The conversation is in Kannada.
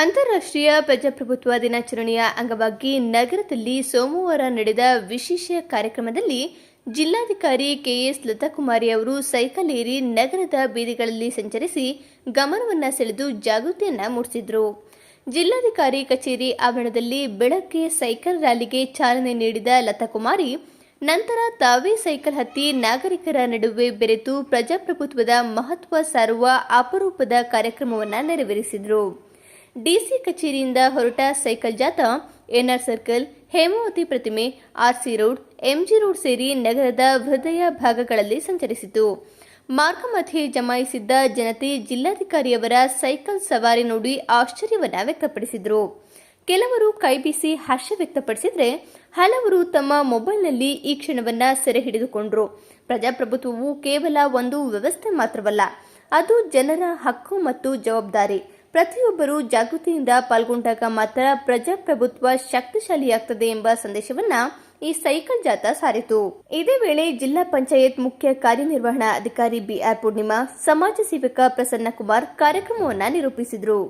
ಅಂತಾರಾಷ್ಟ್ರೀಯ ಪ್ರಜಾಪ್ರಭುತ್ವ ದಿನಾಚರಣೆಯ ಅಂಗವಾಗಿ ನಗರದಲ್ಲಿ ಸೋಮವಾರ ನಡೆದ ವಿಶೇಷ ಕಾರ್ಯಕ್ರಮದಲ್ಲಿ ಜಿಲ್ಲಾಧಿಕಾರಿ ಕೆಎಸ್ ಲತಾಕುಮಾರಿ ಅವರು ಸೈಕಲ್ ಏರಿ ನಗರದ ಬೀದಿಗಳಲ್ಲಿ ಸಂಚರಿಸಿ ಗಮನವನ್ನು ಸೆಳೆದು ಜಾಗೃತಿಯನ್ನ ಮೂಡಿಸಿದ್ರು. ಜಿಲ್ಲಾಧಿಕಾರಿ ಕಚೇರಿ ಆವರಣದಲ್ಲಿ ಬೆಳಗ್ಗೆ ಸೈಕಲ್ ರ್ಯಾಲಿಗೆ ಚಾಲನೆ ನೀಡಿದ ಲತಾಕುಮಾರಿ, ನಂತರ ತಾವೇ ಸೈಕಲ್ ಹತ್ತಿ ನಾಗರಿಕರ ನಡುವೆ ಬೆರೆತು ಪ್ರಜಾಪ್ರಭುತ್ವದ ಮಹತ್ವ ಸಾರುವ ಅಪರೂಪದ ಕಾರ್ಯಕ್ರಮವನ್ನು ನೆರವೇರಿಸಿದರು. ಡಿಸಿ ಕಚೇರಿಯಿಂದ ಹೊರಟ ಸೈಕಲ್ ಜಾಥಾ, ಎನ್ಆರ್ ಸರ್ಕಲ್, ಹೇಮಾವತಿ ಪ್ರತಿಮೆ, ಆರ್ಸಿ ರೋಡ್, ಎಂಜಿ ರೋಡ್ ಸೇರಿ ನಗರದ ಹೃದಯ ಭಾಗಗಳಲ್ಲಿ ಸಂಚರಿಸಿತು. ಮಾರ್ಗ ಮಧ್ಯೆ ಜಮಾಯಿಸಿದ್ದ ಜನತೆ ಜಿಲ್ಲಾಧಿಕಾರಿಯವರ ಸೈಕಲ್ ಸವಾರಿ ನೋಡಿ ಆಶ್ಚರ್ಯವನ್ನ ವ್ಯಕ್ತಪಡಿಸಿದರು. ಕೆಲವರು ಕೈಬೀಸಿ ಹರ್ಷ ವ್ಯಕ್ತಪಡಿಸಿದರೆ ಹಲವರು ತಮ್ಮ ಮೊಬೈಲ್ನಲ್ಲಿ ಈ ಕ್ಷಣವನ್ನ ಸೆರೆ ಹಿಡಿದುಕೊಂಡರು. ಪ್ರಜಾಪ್ರಭುತ್ವವು ಕೇವಲ ಒಂದು ವ್ಯವಸ್ಥೆ ಮಾತ್ರವಲ್ಲ, ಅದು ಜನರ ಹಕ್ಕು ಮತ್ತು ಜವಾಬ್ದಾರಿ. ಪ್ರತಿಯೊಬ್ಬರು ಜಾಗೃತಿಯಿಂದ ಪಾಲ್ಗೊಂಡಾಗ ಮಾತ್ರ ಪ್ರಜಾಪ್ರಭುತ್ವ ಶಕ್ತಿಶಾಲಿಯಾಗ್ತದೆ ಎಂಬ ಸಂದೇಶವನ್ನ ಈ ಸೈಕಲ್ ಜಾಥಾ ಸಾರಿತು. ಇದೇ ವೇಳೆ ಜಿಲ್ಲಾ ಪಂಚಾಯತ್ ಮುಖ್ಯ ಕಾರ್ಯನಿರ್ವಹಣಾ ಅಧಿಕಾರಿ ಬಿಆರ್ ಪೂರ್ಣಿಮಾ, ಸಮಾಜ ಸೇವಕ ಪ್ರಸನ್ನ ಕುಮಾರ್ ಕಾರ್ಯಕ್ರಮವನ್ನ ನಿರೂಪಿಸಿದರು.